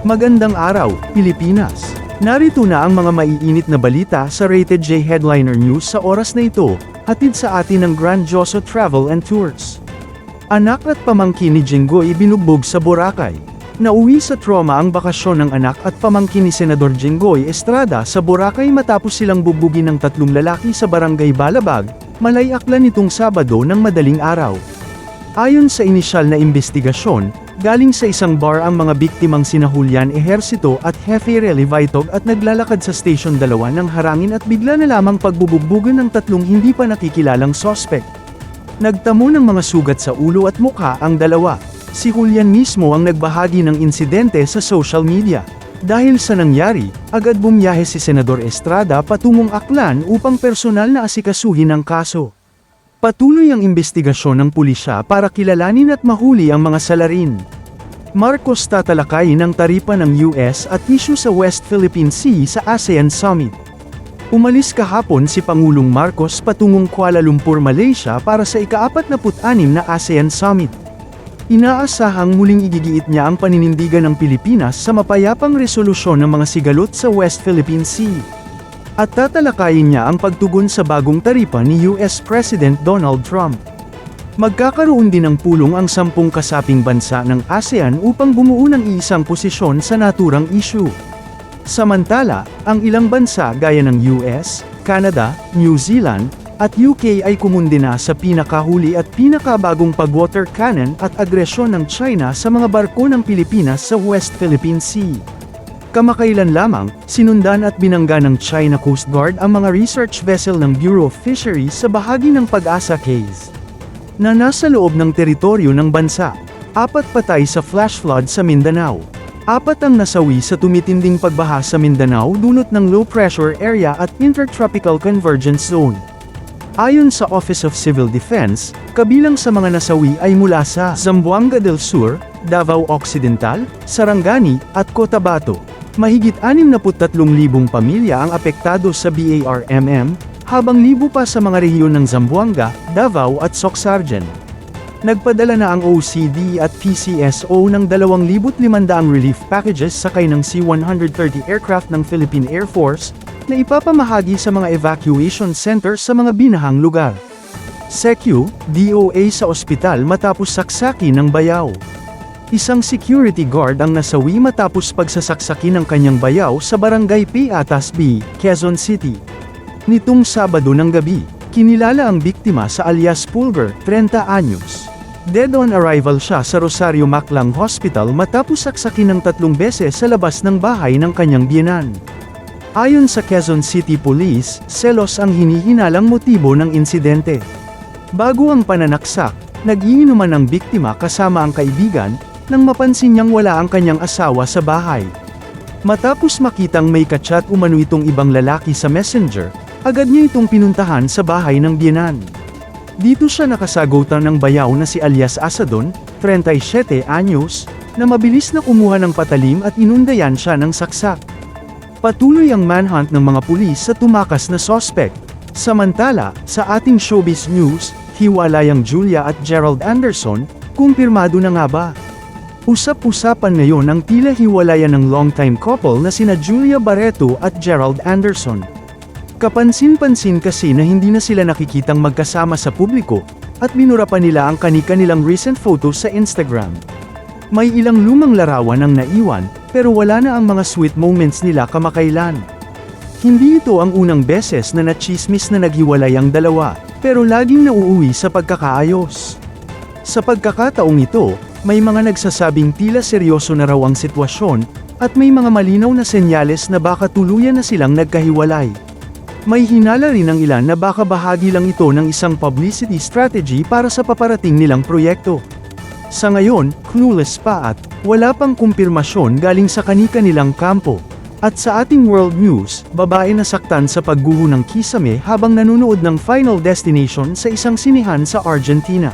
Magandang araw, Pilipinas! Narito na ang mga maiinit na balita sa Rated J Headliner News sa oras na ito, hatid sa atin ng Grandioso Travel and Tours. Anak at pamangkin ni Jinggoy binugbog sa Boracay. Nauwi sa trauma ang bakasyon ng anak at pamangkin ni Senador Jinggoy Estrada sa Boracay matapos silang bugbugin ng tatlong lalaki sa barangay Balabag, Malay Aklan nitong Sabado ng madaling araw. Ayon sa inisyal na investigasyon, galing sa isang bar ang mga biktimang sina Julian Ejercito at Jefe Rely Vaitog at naglalakad sa Station 2 ng harangin at bigla na lamang pagbubugbugan ng tatlong hindi pa nakikilalang sospek. Nagtamo ng mga sugat sa ulo at mukha ang dalawa. Si Julian mismo ang nagbahagi ng insidente sa social media. Dahil sa nangyari, agad bumiyahe si Senador Estrada patungong Aklan upang personal na asikasuhin ang kaso. Patuloy ang investigasyon ng pulisya para kilalanin at mahuli ang mga salarin. Marcos tatalakayin ang taripa ng US at issue sa West Philippine Sea sa ASEAN Summit. Umalis kahapon si Pangulong Marcos patungong Kuala Lumpur, Malaysia para sa ika-46 na ASEAN Summit. Inaasahang muling igigiit niya ang paninindigan ng Pilipinas sa mapayapang resolusyon ng mga sigalot sa West Philippine Sea. At tatalakayin niya ang pagtugon sa bagong taripa ni US President Donald Trump. Magkakaroon din ng pulong ang sampung kasaping bansa ng ASEAN upang bumuo ng isang posisyon sa naturang issue. Samantala, ang ilang bansa gaya ng US, Canada, New Zealand, at UK ay kumundina sa pinakahuli at pinakabagong pag-water cannon at agresyon ng China sa mga barko ng Pilipinas sa West Philippine Sea. Kamakailan lamang, sinundan at binangga ng China Coast Guard ang mga research vessel ng Bureau of Fisheries sa bahagi ng Pag-asa Case na nasa loob ng teritoryo ng bansa. Apat patay sa flash flood sa Mindanao. Apat ang nasawi sa tumitinding pagbaha sa Mindanao dulot ng low pressure area at intertropical convergence zone. Ayon sa Office of Civil Defense, kabilang sa mga nasawi ay mula sa Zamboanga del Sur, Davao Occidental, Sarangani, at Cotabato. Mahigit 63,000 pamilya ang apektado sa BARMM, habang libo pa sa mga rehiyon ng Zamboanga, Davao at Socsargen. Nagpadala na ang OCD at PCSO ng 2,500 relief packages sakay ng C-130 aircraft ng Philippine Air Force, na ipapamahagi sa mga evacuation center sa mga binahang lugar. SECU, DOA sa ospital matapos saksaki ng bayaw. Isang security guard ang nasawi matapos pagsasaksakin ng kanyang bayaw sa barangay Piatas B, Quezon City. Nitong Sabado ng gabi, kinilala ang biktima sa alias Pulgar, 30 anyos. Dead on arrival siya sa Rosario Maclang Hospital matapos saksakin ng tatlong beses sa labas ng bahay ng kanyang biyenan. Ayon sa Quezon City Police, selos ang hinihinalang motibo ng insidente. Bago ang pananaksak, nag-iinuman ang biktima kasama ang kaibigan, nang mapansin niyang wala ang kanyang asawa sa bahay. Matapos makitang may kachat umano itong ibang lalaki sa messenger, agad niya itong pinuntahan sa bahay ng biyenan. Dito siya nakasagutan ng bayaw na si alias Asadon, 37 anyos, na mabilis na kumuha ng patalim at inundayan siya ng saksak. Patuloy ang manhunt ng mga pulis sa tumakas na sospek. Samantala, sa ating showbiz news, hiwalayang Julia at Gerald Anderson, kumpirmado na nga ba? Usap-usapan ngayon ang tila hiwalayan ng longtime couple na sina Julia Barreto at Gerald Anderson. Kapansin-pansin kasi na hindi na sila nakikitang magkasama sa publiko, at binura pa nila ang kani-kanilang recent photos sa Instagram. May ilang lumang larawan ang naiwan, pero wala na ang mga sweet moments nila kamakailan. Hindi ito ang unang beses na nachismis na naghiwalay ang dalawa, pero laging nauuwi sa pagkakaayos. Sa pagkakataong ito, may mga nagsasabing tila seryoso na raw ang sitwasyon, at may mga malinaw na senyales na baka tuluyan na silang nagkahiwalay. May hinala rin ang ilan na baka bahagi lang ito ng isang publicity strategy para sa paparating nilang proyekto. Sa ngayon, clueless pa at wala pang kumpirmasyon galing sa kani-kanilang kampo. At sa ating world news, babae nasaktan sa pagguho ng kisame habang nanonood ng Final Destination sa isang sinihan sa Argentina.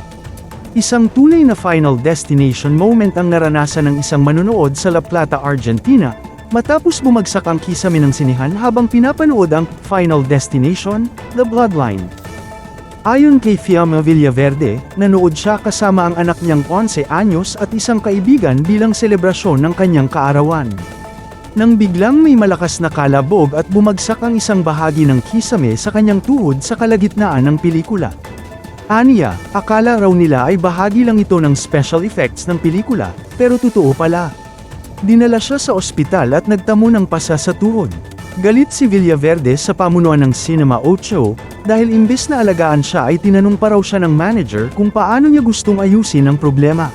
Isang tunay na Final Destination moment ang naranasan ng isang manonood sa La Plata, Argentina, matapos bumagsak ang kisame ng sinihan habang pinapanood ang Final Destination, The Bloodline. Ayon kay Fiamma Villaverde, nanood siya kasama ang anak niyang 11 anyos at isang kaibigan bilang selebrasyon ng kanyang kaarawan. Nang biglang may malakas na kalabog at bumagsak ang isang bahagi ng kisame sa kanyang tuhod sa kalagitnaan ng pelikula. Aniya, akala raw nila ay bahagi lang ito ng special effects ng pelikula, pero totoo pala. Dinala siya sa ospital at nagtamo ng pasa sa tuhod. Galit si Villaverde sa pamunuan ng Cinema 8 dahil imbes na alagaan siya ay tinanong pa raw siya ng manager kung paano niya gustong ayusin ang problema.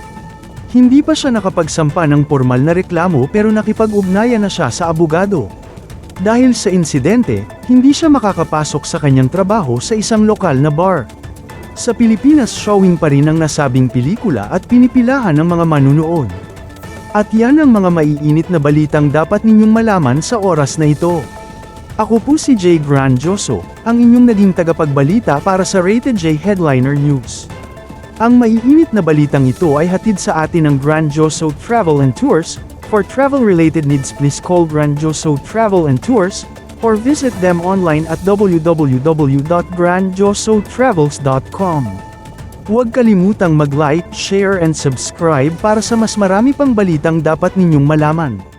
Hindi pa siya nakapagsampa ng formal na reklamo pero nakipag-ugnayan na siya sa abogado. Dahil sa insidente, hindi siya makakapasok sa kanyang trabaho sa isang lokal na bar. Sa Pilipinas showing pa rin ang nasabing pelikula at pinipilahan ng mga manunood. At yan ang mga maiinit na balitang dapat ninyong malaman sa oras na ito. Ako po si Jay Grandioso, ang inyong naging tagapagbalita para sa Rated J Headliner News. Ang maiinit na balitang ito ay hatid sa atin ng Grandioso Travel and Tours. For travel-related needs please call Grandioso Travel and Tours, or visit them online at www.grandiosotravels.com. Huwag kalimutang mag-like, share and subscribe para sa mas marami pang balitang dapat ninyong malaman.